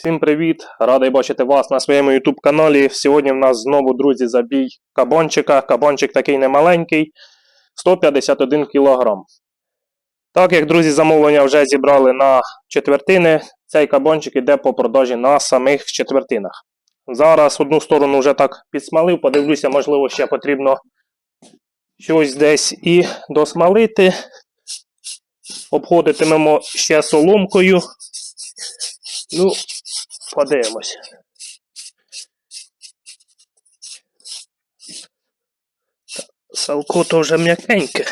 всім привіт! Радий бачити вас на своєму YouTube каналі. Сьогодні в нас знову, друзі, забій кабанчика. Кабанчик такий немаленький, 151 кг. Так як, друзі, замовлення вже зібрали на четвертини, цей кабанчик іде по продажі на самих четвертинах. Зараз одну сторону вже так підсмалив, подивлюся, можливо, ще потрібно щось десь і досмалити. Обходитимемо ще соломкою. Ну, подивимось. Салко то вже м'якеньке.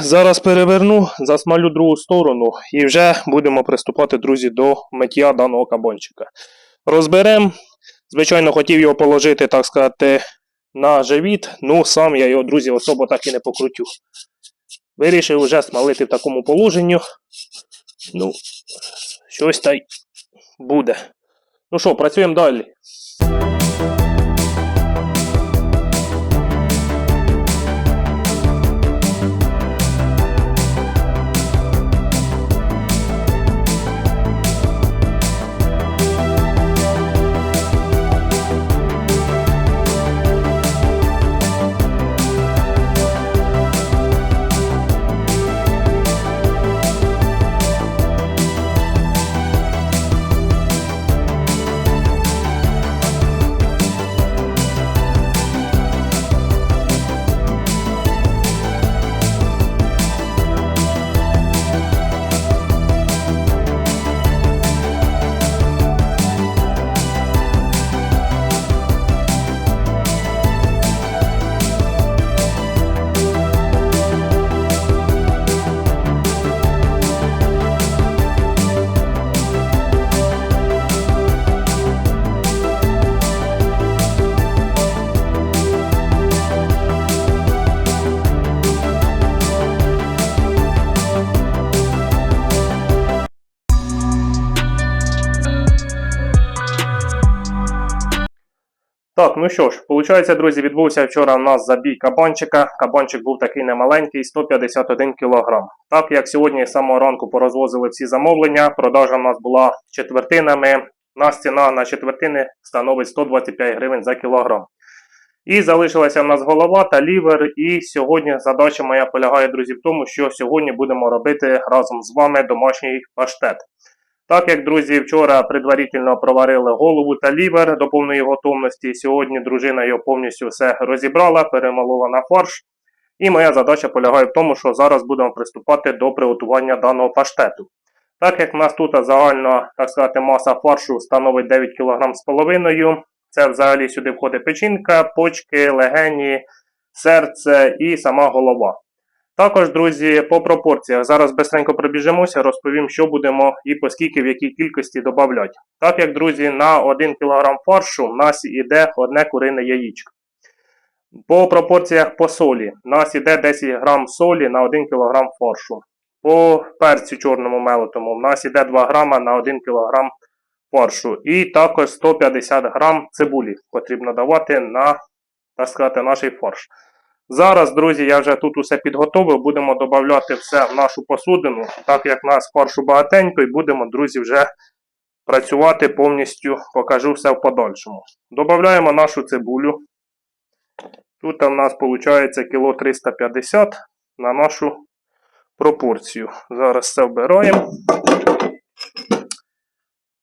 Зараз переверну, засмалю другу сторону і вже будемо приступати, друзі, до миття даного кабанчика. Розберемо. Звичайно, хотів його положити, так сказати, на живіт, ну сам я його, друзі, особо так і не покрутю. Вирішив вже смалити в такому положенні. Ну, щось та й буде. Ну що, працюємо далі. Так, ну що ж, виходить, друзі, відбувся вчора у нас забій кабанчика. Кабанчик був такий немаленький, 151 кг. Так як сьогодні з самого ранку порозвозили всі замовлення, продажа у нас була четвертинами. У нас ціна на четвертини становить 125 гривень за кілограм. І залишилася в нас голова та лівер. І сьогодні задача моя полягає, друзі, в тому, що сьогодні будемо робити разом з вами домашній паштет. Так як, друзі, вчора предварительно проварили голову та лівер до повної готовності. Сьогодні дружина його повністю все розібрала, перемолола на фарш. І моя задача полягає в тому, що зараз будемо приступати до приготування даного паштету. Так як в нас тут загальна так сказати, маса фаршу становить 9 кг з половиною, це взагалі сюди входить печінка, почки, легені, серце і сама голова. Також, друзі, по пропорціях. Зараз бистренько пробіжимося, розповім, що будемо і по скільки в якій кількості додати. Так як, друзі, на 1 кг фаршу в нас іде одне курине яєчко. По пропорціях по солі. У нас іде 10 г солі на 1 кг фаршу. По перцю чорному мелотому у нас іде 2 г на 1 кг фаршу. І також 150 г цибулі потрібно давати на так сказати, наш фарш. Зараз, друзі, я вже тут усе підготовив, будемо додати все в нашу посудину, так як нас фаршу багатенько, і будемо, друзі, вже працювати повністю, покажу все в подальшому. Додаємо нашу цибулю. Тут у нас виходить кіло 350 на нашу пропорцію. Зараз це вбираємо.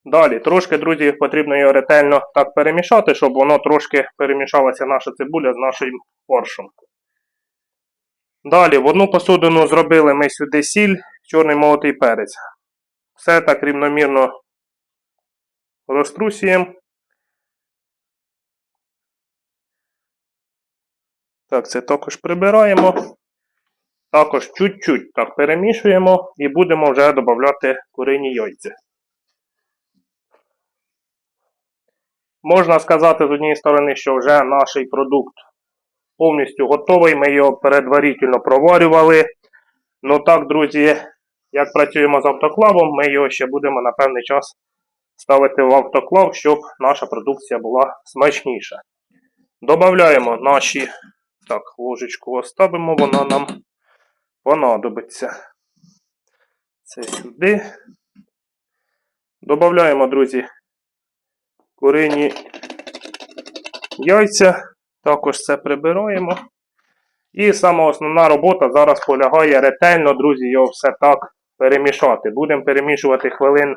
Далі, трошки, друзі, потрібно його ретельно так перемішати, щоб воно трошки перемішалася наша цибуля з нашим фаршем. Далі в одну посудину зробили ми сюди сіль, чорний молотий перець. Все так рівномірно розтрусюємо. Так, це також прибираємо. Також чуть-чуть так перемішуємо і будемо вже додати курині яйця. Можна сказати з однієї сторони, що вже наш продукт повністю готовий. Ми його передварительно проварювали. Ну так, друзі, як працюємо з автоклавом, ми його ще будемо на певний час ставити в автоклав, щоб наша продукція була смачніша. Додаємо наші. Так, ложечку оставимо, вона нам понадобиться. Це сюди. Добавляємо, друзі, курині яйця. Також це прибираємо. І сама основна робота зараз полягає ретельно, друзі, його все так перемішати. Будемо перемішувати хвилин,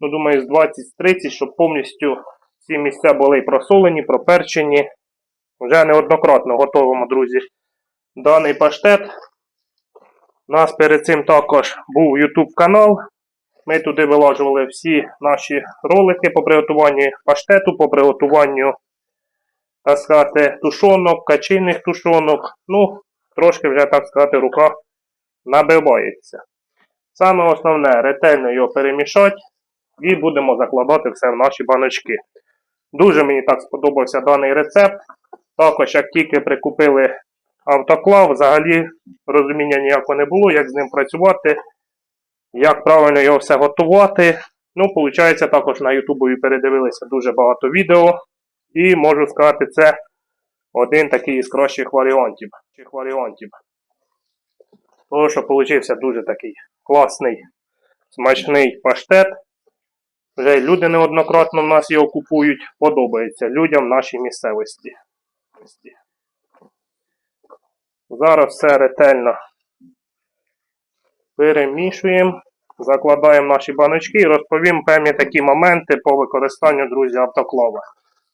ну, думаю, з 20-30, щоб повністю ці місця були просолені, проперчені. Вже неоднократно готуємо, друзі, даний паштет. У нас перед цим також був YouTube канал. Ми туди вилажували всі наші ролики по приготуванню паштету, по приготуванню, так сказати, тушонок, качинних тушонок. Ну, трошки вже, так сказати, рука набивається. Саме основне, ретельно його перемішати і будемо закладати все в наші баночки. Дуже мені так сподобався даний рецепт. Також, як тільки прикупили автоклав, взагалі розуміння ніякого не було, як з ним працювати, як правильно його все готувати. Ну, виходить, також на Ютубові передивилися дуже багато відео. І можу сказати, це один такий із кращих варіантів. Варіантів. Тому що получився дуже такий класний, смачний паштет. Вже люди неоднократно в нас його купують. Подобається людям нашій місцевості. Зараз все ретельно перемішуємо, закладаємо наші баночки і розповім певні такі моменти по використанню, друзі, автоклава.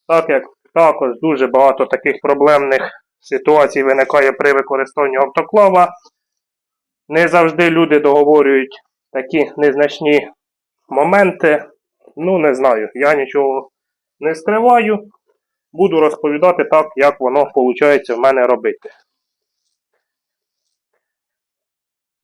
Так як також дуже багато таких проблемних ситуацій виникає при використанні автоклава. Не завжди люди договорюють такі незначні моменти. Ну, не знаю, я нічого не скриваю. Буду розповідати так, як воно виходить в мене робити.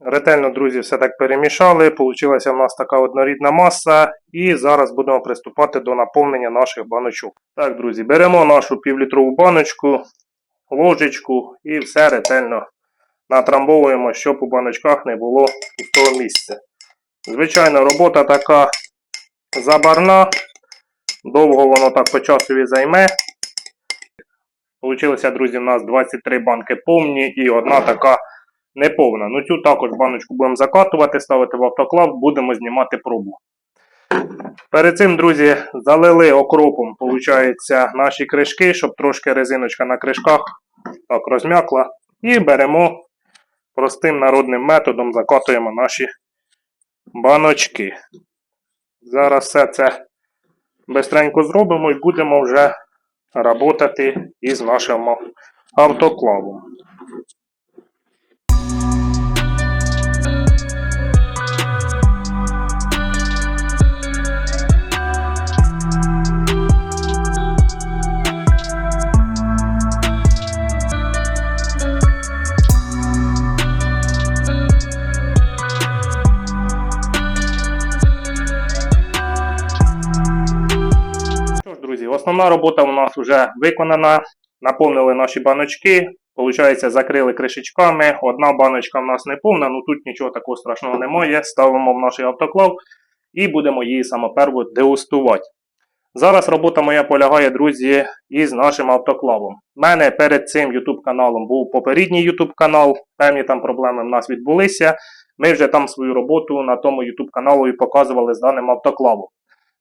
Ретельно, друзі, все так перемішали. Получилася в нас така однорідна маса. І зараз будемо приступати до наповнення наших баночок. Так, друзі, беремо нашу півлітрову баночку, ложечку і все ретельно натрамбовуємо, щоб у баночках не було пустого місця. Звичайно, робота така забарна. Довго воно так по часові займе. Получилося, друзі, у нас 23 банки повні і одна така неповна. Ну цю також баночку будемо закатувати, ставити в автоклав, будемо знімати пробу. Перед цим, друзі, залили окропом, виходить, наші кришки, щоб трошки резиночка на кришках так розм'якла. І беремо простим народним методом, закатуємо наші баночки. Зараз все це бистренько зробимо і будемо вже працювати із нашим автоклавом. Основна робота у нас вже виконана. Наповнили наші баночки. Получається, закрили кришечками. Одна баночка в нас не повна, ну тут нічого такого страшного немає. Ставимо в наш автоклав і будемо її самоперво дегустувати. Зараз робота моя полягає, друзі, із нашим автоклавом. У мене перед цим YouTube каналом був попередній YouTube канал. Певні там проблеми в нас відбулися. Ми вже там свою роботу на тому YouTube каналу і показували з даним автоклавом.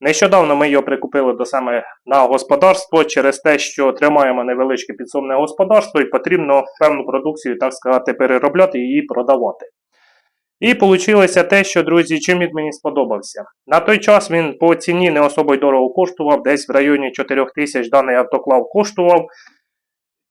Нещодавно ми його прикупили до саме на господарство через те, що тримаємо невеличке підсобне господарство і потрібно певну продукцію, так сказати, переробляти і її продавати. І вийшло те, що, друзі, чим він мені сподобався. На той час він по ціні не особо й дорого коштував, десь в районі 4 тисяч даний автоклав коштував.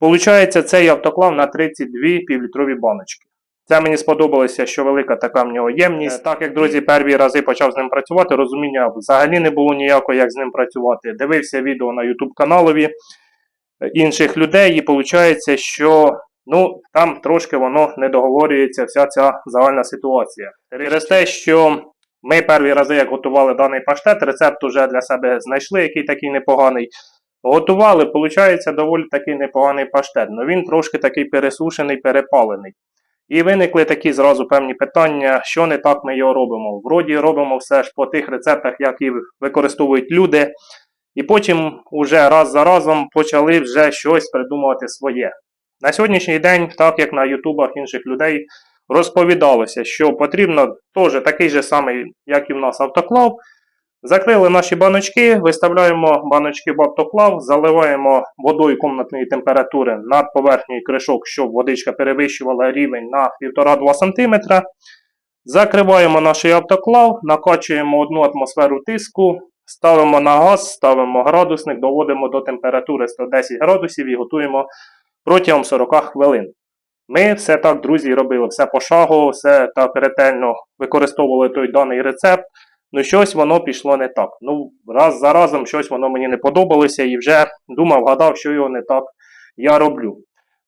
Получається, цей автоклав на 32 півлітрові баночки. Це мені сподобалося, що велика така в нього ємність. Так як, друзі, перші рази почав з ним працювати, розуміння взагалі не було ніякого, як з ним працювати. Дивився відео на YouTube каналові інших людей, і виходить, що ну, там трошки воно не договорюється, вся ця загальна ситуація. Через те, що ми перші рази, як готували даний паштет, рецепт уже для себе знайшли, який такий непоганий. Готували, виходить, доволі такий непоганий паштет. але він трошки такий пересушений, перепалений. І виникли такі зразу певні питання, що не так ми його робимо. Вроді робимо все ж по тих рецептах, які використовують люди. І потім уже раз за разом почали вже щось придумувати своє. На сьогоднішній день, так як на ютубах інших людей, розповідалося, що потрібно теж такий же самий, як і в нас автоклав. Закрили наші баночки, виставляємо баночки в автоклав, заливаємо водою комнатної температури над поверхнею кришок, щоб водичка перевищувала рівень на 1,5-2 см. Закриваємо наш автоклав, накачуємо одну атмосферу тиску, ставимо на газ, ставимо градусник, доводимо до температури 110 градусів і готуємо протягом 40 хвилин. Ми все так, друзі, робили, все пошагово, все так ретельно використовували той даний рецепт. Ну, щось воно пішло не так. Ну, раз за разом щось воно мені не подобалося і вже думав, гадав, що його не так я роблю.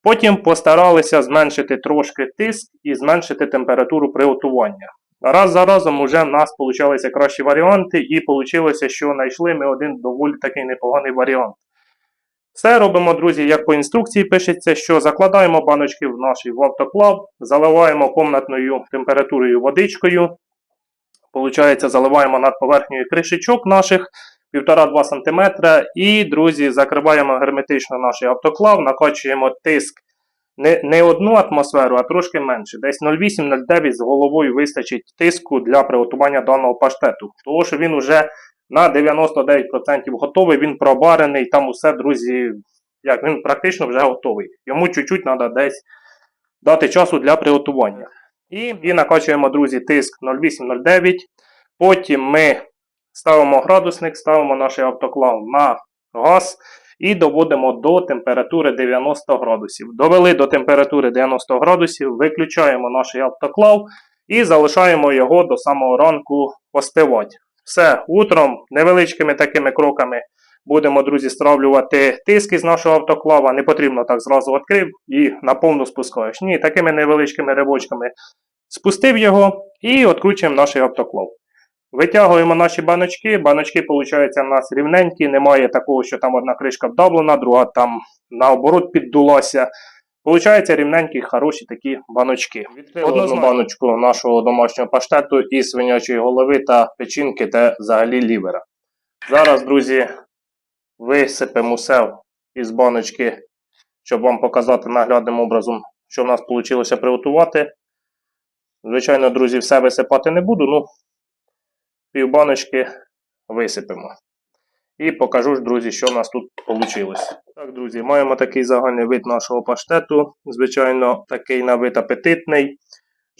Потім постаралися зменшити трошки тиск і зменшити температуру приготування. Раз за разом вже в нас получалися кращі варіанти, і вийшло, що знайшли ми один доволі такий непоганий варіант. Все робимо, друзі, як по інструкції пишеться, що закладаємо баночки в наш автоклав, заливаємо комнатною температурою водичкою. Получається, заливаємо над поверхнею кришечок наших 1,5-2 см. І, друзі, закриваємо герметично наш автоклав, накачуємо тиск не, не одну атмосферу, а трошки менше. Десь 0,8-0,9 з головою вистачить тиску для приготування даного паштету. Тому що він вже на 99% готовий, він пробарений, там усе, друзі, як він практично вже готовий. Йому чуть-чуть треба десь дати часу для приготування. І, і накачуємо, друзі, тиск 0,8-0,9. Потім ми ставимо градусник, ставимо наш автоклав на газ і доводимо до температури 90 градусів. Довели до температури 90 градусів, виключаємо наш автоклав і залишаємо його до самого ранку остивати. Все, утром невеличкими такими кроками будемо, друзі, стравлювати тиск із нашого автоклава. Не потрібно так зразу відкрив і наповну спускаєш. Ні, такими невеличкими ривочками спустив його і відкручуємо наш автоклав. Витягуємо наші баночки. Баночки, виходить, у нас рівненькі, немає такого, що там одна кришка вдавлена, друга там наоборот піддулася. Получається рівненькі, хороші такі баночки. Відкрили одну баночку нашого домашнього паштету і свинячої голови та печінки та взагалі лівера. Зараз, друзі, висипемо все із баночки, щоб вам показати наглядним образом, що в нас вийшло приготувати. Звичайно, друзі, все висипати не буду, ну півбаночки висипемо. І покажу ж, друзі, що в нас тут вийшло. Так, друзі, маємо такий загальний вид нашого паштету. Звичайно, такий на вид апетитний.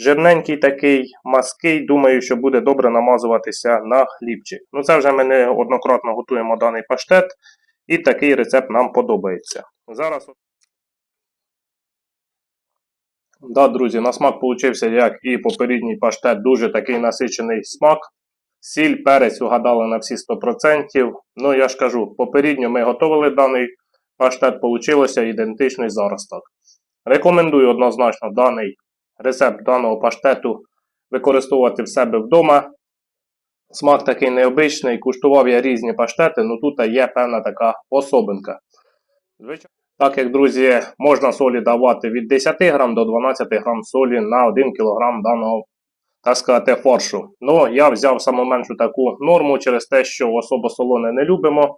Жирненький такий, маский. Думаю, що буде добре намазуватися на хлібчик. Ну, це вже ми неоднократно готуємо даний паштет. І такий рецепт нам подобається. Зараз. Да, друзі, на смак получився, як і попередній паштет, дуже такий насичений смак. Сіль, перець угадали на всі 100%. Ну, я ж кажу, попередньо ми готували даний паштет, получилося ідентично і зараз так. Рекомендую однозначно даний рецепт даного паштету використовувати в себе вдома. Смак такий необичний, куштував я різні паштети, ну тут є певна така особинка. Так як, друзі, можна солі давати від 10 грам до 12 грам солі на 1 кг даного так сказати, фаршу. Ну, я взяв саму меншу таку норму через те, що особо солоне не любимо.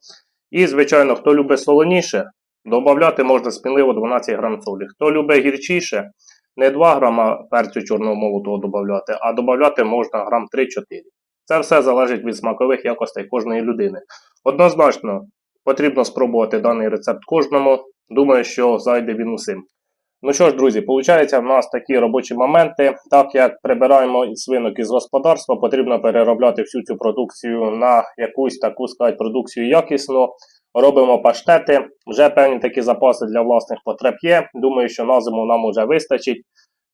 І, звичайно, хто любить солоніше, додати можна сміливо 12 грам солі. Хто любить гірчіше, не 2 грама перцю чорного молотого додати, а додати можна грам 3-4. Це все залежить від смакових якостей кожної людини. Однозначно, потрібно спробувати даний рецепт кожному. Думаю, що зайде він усім. Ну що ж, друзі, виходить, в нас такі робочі моменти. Так як прибираємо свинок із господарства, потрібно переробляти всю цю продукцію на якусь таку сказати, продукцію якісну. Робимо паштети. Вже певні такі запаси для власних потреб є. Думаю, що на зиму нам уже вистачить.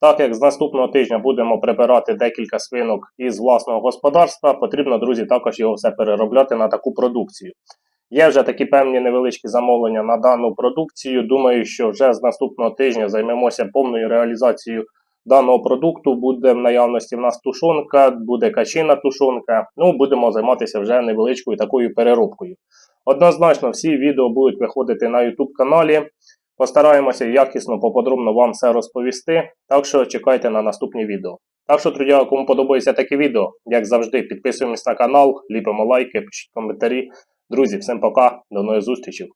Так як з наступного тижня будемо прибирати декілька свинок із власного господарства, потрібно, друзі, також його все переробляти на таку продукцію. Є вже такі певні невеличкі замовлення на дану продукцію. Думаю, що вже з наступного тижня займемося повною реалізацією даного продукту. Буде в наявності в нас тушонка, буде качина тушонка. Ну, будемо займатися вже невеличкою такою переробкою. Однозначно, всі відео будуть виходити на YouTube каналі. Постараємося якісно, поподробно вам все розповісти. Так що чекайте на наступні відео. Так що, друзі, кому подобається таке відео, як завжди, підписуємось на канал, ліпимо лайки, пишіть коментарі. Друзі, всім пока, до нових зустрічей.